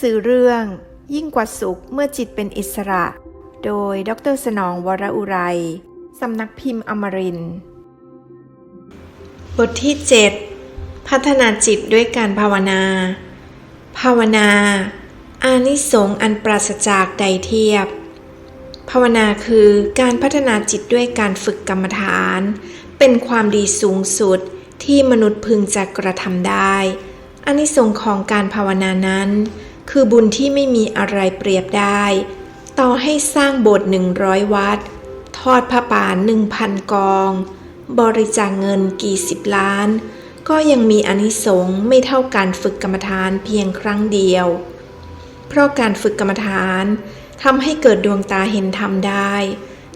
สือเรื่อง ยิ่งกว่าสุขเมื่อจิตเป็นอิสระ โดยดรสนองวรอุไรสำนักพิมพ์อมรินบทที่ 7 พัฒนาจิตด้วยการภาวนา ภาวนา อานิสงส์อันปราศจากใดเทียบ ภาวนาคือการพัฒนาจิตด้วยการฝึกกรรมฐาน เป็นความดีสูงสุดที่มนุษย์พึงจะกระทำได้อานิสงส์ของการภาวนานั้น คือบุญที่ไม่มีอะไรเปรียบได้ ต่อให้สร้างโบสถ์หนึ่งร้อยวัด ทอดผ้าป่าหนึ่งพันกอง บริจาคเงินกี่สิบล้าน ก็ยังมีอนิสงส์ไม่เท่าการฝึกกรรมฐานเพียงครั้งเดียว เพราะการฝึกกรรมฐานทำให้เกิดดวงตาเห็นธรรมได้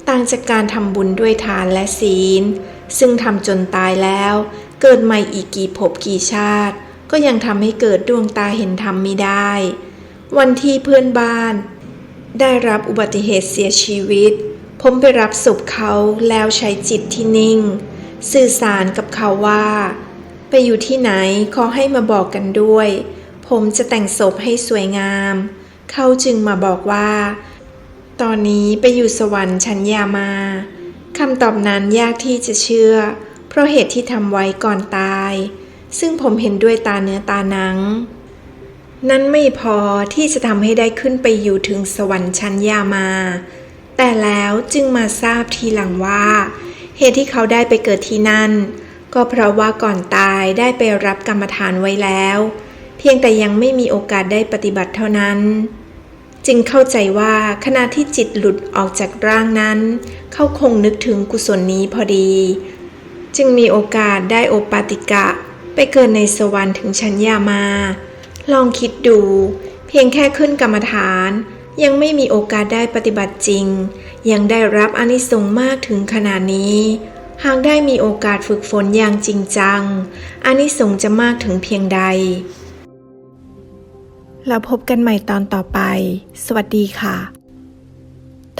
ต่างจากการทำบุญด้วยทานและศีล ซึ่งทำจนตายแล้ว เกิดใหม่อีกกี่ภพกี่ชาติ ก็ยังทำให้เกิดดวงตาเห็นธรรมไม่ได้ วันที่เพื่อนบ้าน ได้รับอุบัติเหตุเสียชีวิต ผมไปรับศพเขาแล้วใช้จิตที่นิ่ง สื่อสารกับเขาว่า ไปอยู่ที่ไหนขอให้มาบอกกันด้วย ผมจะแต่งศพให้สวยงาม เขาจึงมาบอกว่า ตอนนี้ไปอยู่สวรรค์ชั้นยามาคำตอบนั้นยากที่จะเชื่อ เพราะเหตุที่ทำไว้ก่อนตาย ซึ่งผมเห็นด้วยตาเนื้อตาหนัง นั้นไม่พอที่จะทำให้ได้ขึ้นไปอยู่ถึงสวรรค์ชั้นยามา แต่แล้วจึงมาทราบทีหลังว่า เหตุที่เขาได้ไปเกิดที่นั่น ก็เพราะว่าก่อนตายได้ไปรับกรรมฐานไว้แล้ว เพียงแต่ยังไม่มีโอกาสได้ปฏิบัติเท่านั้น จึงเข้าใจว่าขณะที่จิตหลุดออกจากร่างนั้น เขาคงนึกถึงกุศลนี้พอดี จึงมีโอกาสได้โอปาติกะ ไปเกิดในสวรรค์ถึงชั้นยามา ลองคิดดู เพียงแค่ขึ้นกรรมฐาน ยังไม่มีโอกาสได้ปฏิบัติจริง ยังได้รับอนิสงส์มากถึงขนาดนี้ หากได้มีโอกาสฝึกฝนอย่างจริงจังอนิสงส์จะมากถึงเพียงใดแล้วพบกันใหม่ตอนต่อไป สวัสดีค่ะ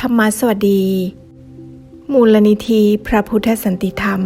ธรรมะสวัสดี มูลนิธิพระพุทธสันติธรรม